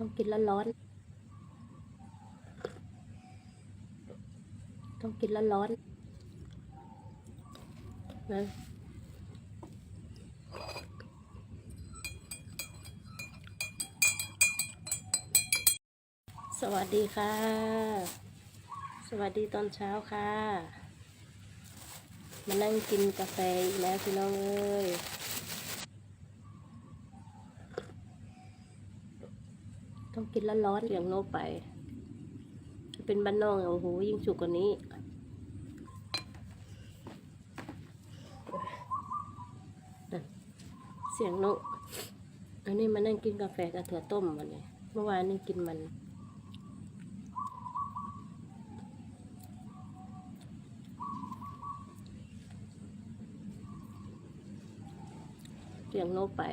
ต้องกินร้อนๆต้องกินร้อนๆนะสวัสดีค่ะ สวัสดีตอนเช้าค่ะ มานั่งกินกาแฟอีกแล้วพี่น้องเอ้ย ต้องกินร้อนๆอย่างโนไปเป็นบ้านนอกโอ้โหยิ่งสุกกว่านี้เสียงนกอันนี้มานั่งกินกาแฟกับถั่วต้มวันนี้เมื่อวานนี่กินมันเสียงนกไป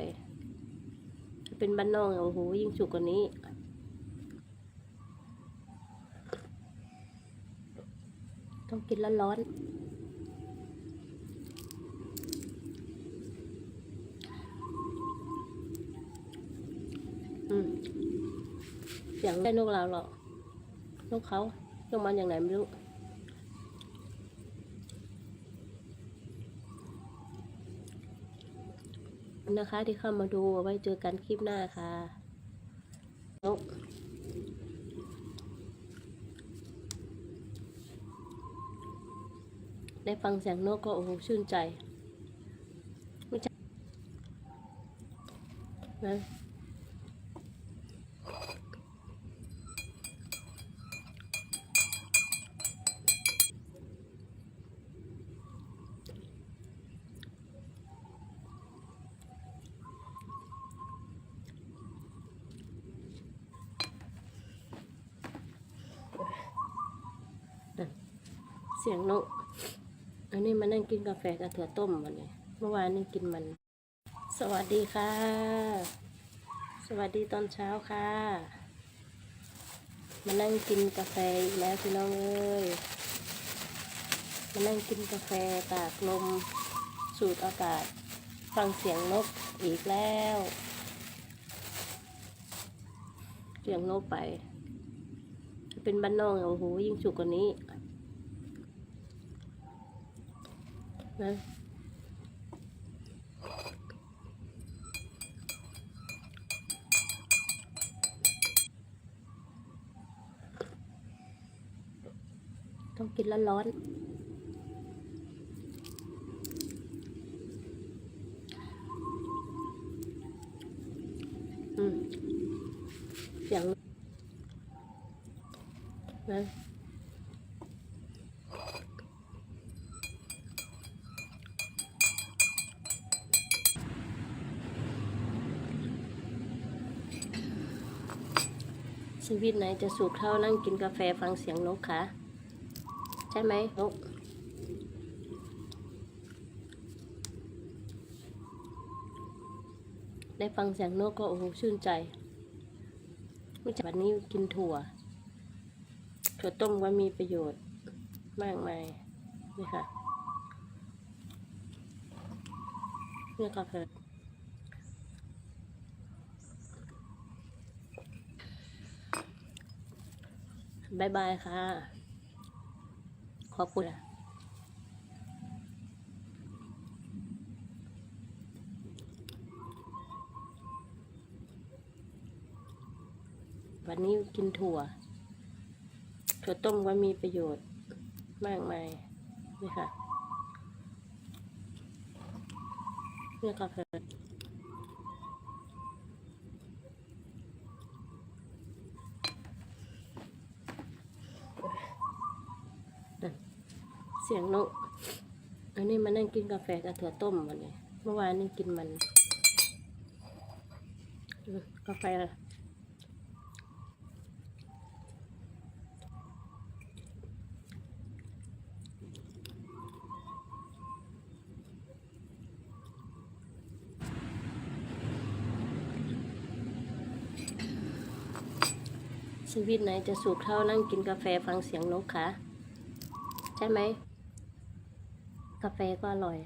เป็นบ้านนอกโอ้โหยิ่งสุกกว่านี้ ต้องกินร้อนๆอืมเสียงได้นกเราหรอกนกเขานกมันอย่างไหนไม่รู้นะคะที่เข้ามาดูไว้เจอกันคลิปหน้าค่ะนก ได้ฟังเสียงนกก็โอ้โหชื่นใจไม่ใช่นะเสียงนก อันนี้มานั่งกินกาแฟกับถั่วต้มวันนี้ เมื่อวานนี่กินมัน สวัสดีค่ะ สวัสดีตอนเช้าค่ะ มานั่งกินกาแฟอีกแล้วพี่น้องเอ้ยมานั่งกินกาแฟตากลมสูดอากาศ ฟังเสียงนกอีกแล้วเสียงนกไป เป็นบ้านนอกโอ้โหยิ่งสุกกว่านี้ นะต้องกินร้อนๆอืมเสียงนะ ชีวิตไหนจะสุขเท่านั่งกินกาแฟฟังเสียงนกคะใช่ไหมนกได้ฟังเสียงนกก็โอ้โหชื่นใจไม่ใช่วันนี้กินถั่ว ถั่วต้มก็มีประโยชน์มากมายนี่ค่ะนี่กาแฟ บายบายค่ะ ขอบคุณค่ะวันนี้กินถั่ว ถั่วต้มก็มีประโยชน์มากมายนี่ค่ะเนี่กาแฟนั่น เสียงนกอันนี้มานั่งกินกาแฟกับถั่วต้มวันนี้เมื่อวานนี่กินมันกาแฟชีวิตไหนจะสุขเท่านั่งกินกาแฟฟังเสียงนกคะใช่ไหม กาแฟก็อร่อย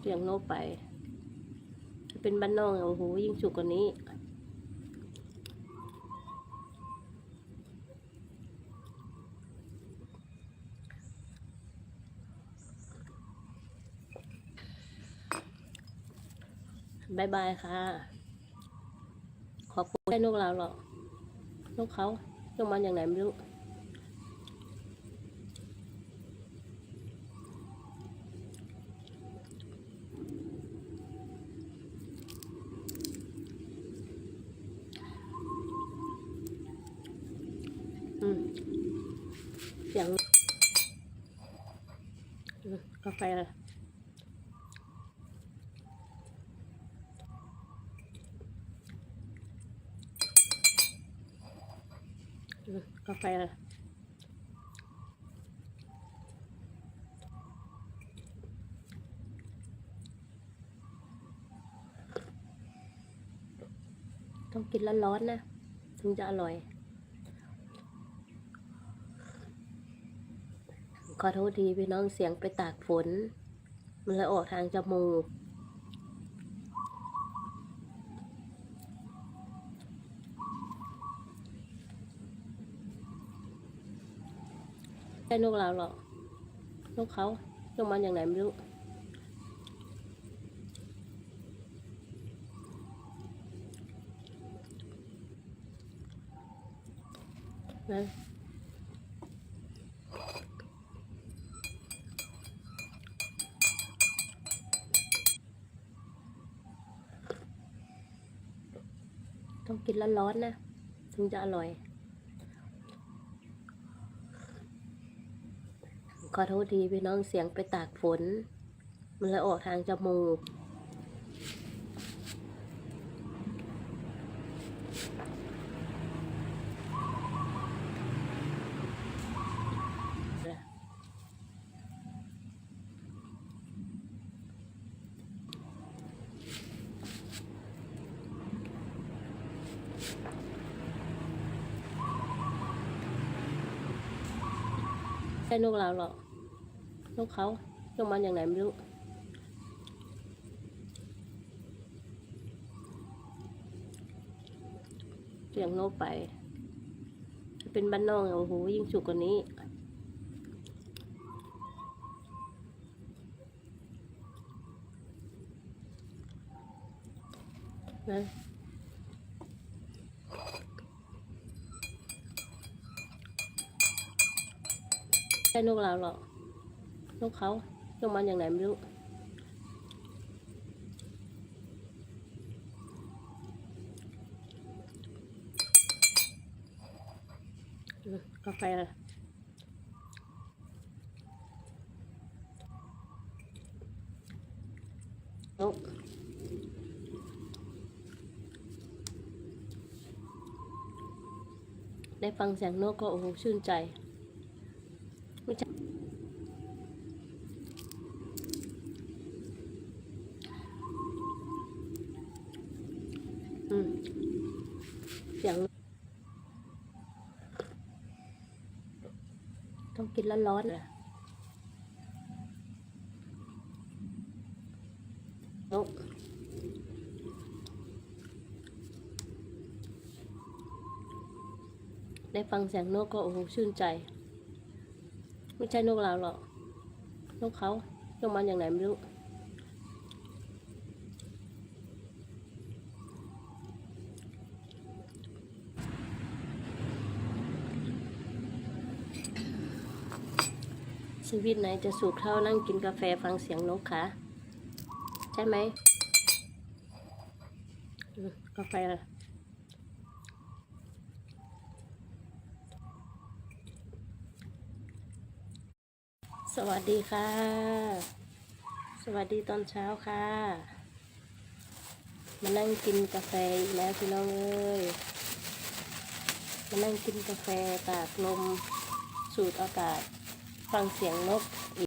เลี้ยงโนกไป ถ้เป็นบ้านนอกโอ้โหยิ่งสุกกว่านี้ บายบายค่ะ ขอบคุณได้นกเราหรอกนกเขานกมันอย่างไหนไม่รู้อืมเสียงกาแฟอะไรอืม กาแฟต้องกินร้อนๆนะ ถึงจะอร่อย ขอโทษทีพี่น้องเสียงไปตากฝน มันเลยออกทางจมูก ใช่นกเราหรอกนกเขานกมันอย่างไหนไม่รู้นะต้องกินร้อนๆนะ ถึงจะอร่อย ขอโทษทีพี่น้องเสียงไปตากฝน มันเลยออกทางจมูก ใช่นกเราหรอกนกเขานกมันอย่างไหนไม่รู้เสียงนกไป เป็นบ้านนอกโอ้โหยิ่งสุกกว่านี้นะ ใช่นกเราหรอกนกเขานกมันอย่างไหนไม่รู้กาแฟนกได้ฟังเสียงนกก็โอ้โหชื่นใจ ไม่ใช่อืม เสียง ต้องกินร้อนๆนะนกได้ฟังเสียงนกก็โอ้โหชื่นใจ ไม่ใช่นกเราหรอก นกเขานกมันอย่างไหนไม่รู้ ชีวิตไหนจะสุขเท่านั่งกินกาแฟฟังเสียงนกคะใช่ไหมกาแฟสวัสดีค่ะ สวัสดีตอนเช้าค่ะ มานั่งกินกาแฟอีกแล้วพี่น้องเอ้ยมานั่งกินกาแฟตากลมสูดอากาศ ฟังเสียงนกอีก